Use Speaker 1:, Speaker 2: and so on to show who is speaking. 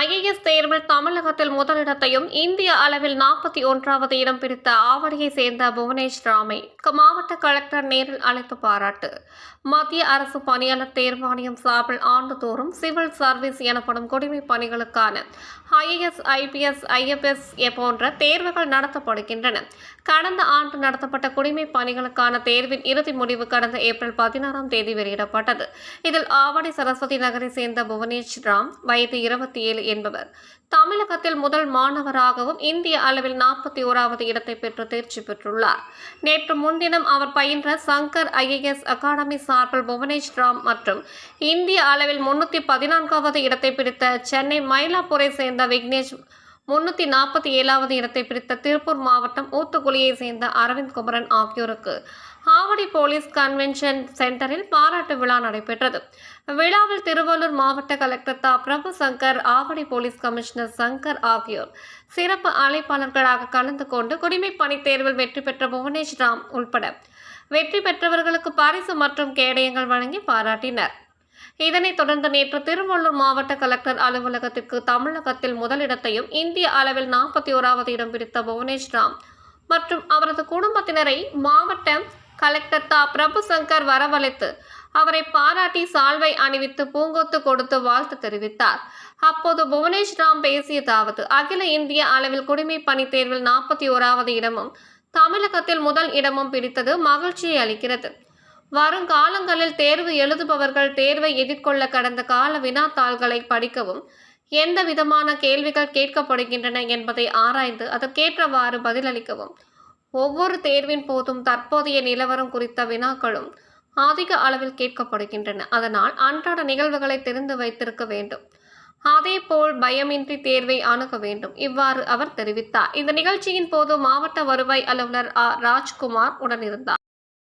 Speaker 1: IAS தேர்வில் தமிழகத்தில் முதலிடத்தையும் இந்திய அளவில் நாற்பத்தி ஒன்றாவது இடம் பிடித்த ஆவடியை சேர்ந்த புவனேஷ் ராமை மாவட்ட கலெக்டர் நேரில் அழைத்து பாராட்டு. மத்திய அரசு பணியாளர் தேர்வாணையம் சார்பில் ஆண்டுதோறும் சிவில் சர்வீஸ் எனப்படும் குடிமை பணிகளுக்கான ஐஏஎஸ் ஐபிஎஸ் ஐஎஃப்எஸ் போன்ற தேர்வுகள் நடத்தப்படுகின்றன. கடந்த ஆண்டு நடத்தப்பட்ட குடிமை பணிகளுக்கான தேர்வின் இறுதி முடிவு கடந்த ஏப்ரல் பதினாறாம் தேதி வெளியிடப்பட்டது. இதில் ஆவடி சரஸ்வதி நகரை சேர்ந்த புவனேஷ் ராம் வயது இருபத்தி ஏழு என்பவர். தமிழகத்தில் முதல் மாணவராகவும் இந்திய அளவில் நாற்பத்தி ஓராவது இடத்தை பெற்று தேர்ச்சி பெற்றுள்ளார். நேற்று முன்தினம் அவர் பயின்ற சங்கர் ஐஏஎஸ் அகாடமி சார்பில் புவனேஷ் ராம் மற்றும் இந்திய அளவில் முன்னூற்றி பதினான்காவது இடத்தை பிடித்த சென்னை மயிலாப்பூரை சேர்ந்த விக்னேஷ் முன்னூற்றி நாற்பத்தி ஏழாவது இடத்தை பிடித்த திருப்பூர் மாவட்டம் ஊத்துக்குழியை சேர்ந்த அரவிந்த் குமரன் ஆகியோருக்கு ஆவடி போலீஸ் கன்வென்ஷன் சென்டரில் பாராட்டு விழா நடைபெற்றது. விழாவில் திருவள்ளூர் மாவட்ட கலெக்டர் தா. பிரபு சங்கர் ஆவடி போலீஸ் கமிஷனர் சங்கர் ஆகியோர் சிறப்பு அழைப்பாளர்களாக கலந்து கொண்டு குடிமை பணித் தேர்வில் வெற்றி பெற்ற புவனேஷ் ராம் உள்பட வெற்றி பெற்றவர்களுக்கு பரிசு மற்றும் கேடயங்கள் வழங்கி பாராட்டினர். இதனைத் தொடர்ந்து நேற்று திருவள்ளூர் மாவட்ட கலெக்டர் அலுவலகத்திற்கு தமிழகத்தில் முதலிடத்தையும் இந்திய அளவில் நாற்பத்தி ஓராவது இடம் பிடித்த புவனேஷ் ராம் மற்றும் அவரது குடும்பத்தினரை மாவட்ட கலெக்டர் தா. பிரபு சங்கர் வரவழைத்து அவரை பாராட்டி சால்வை அணிவித்து பூங்கொத்து கொடுத்து வாழ்த்து தெரிவித்தார். அப்போது புவனேஷ் ராம் பேசியதாவது அகில இந்திய அளவில் குடிமை பணி தேர்வில் நாற்பத்தி ஓராவது இடமும் தமிழகத்தில் முதல் இடமும் பிடித்தது மகிழ்ச்சியை அளிக்கிறது. வருங்காலங்களில் தேர்வு எழுதுபவர்கள் தேர்வை எதிர்கொள்ள கடந்த கால வினாத்தாள்களை படிக்கவும் எந்த விதமான கேள்விகள் கேட்கப்படுகின்றன என்பதை ஆராய்ந்து அதற்கேற்றவாறு பதிலளிக்கவும். ஒவ்வொரு தேர்வின் போதும் தற்போதைய நிலவரம் குறித்த வினாக்களும் அதிக அளவில் கேட்கப்படுகின்றன. அதனால் அன்றாட நிகழ்வுகளை தெரிந்து வைத்திருக்க வேண்டும். அதேபோல் பயமின்றி தேர்வை அணுக வேண்டும். இவ்வாறு அவர் தெரிவித்தார். இந்த நிகழ்ச்சியின் போது மாவட்ட வருவாய் அலுவலர் ஆ. ராஜ்குமார் உடனிருந்தார்.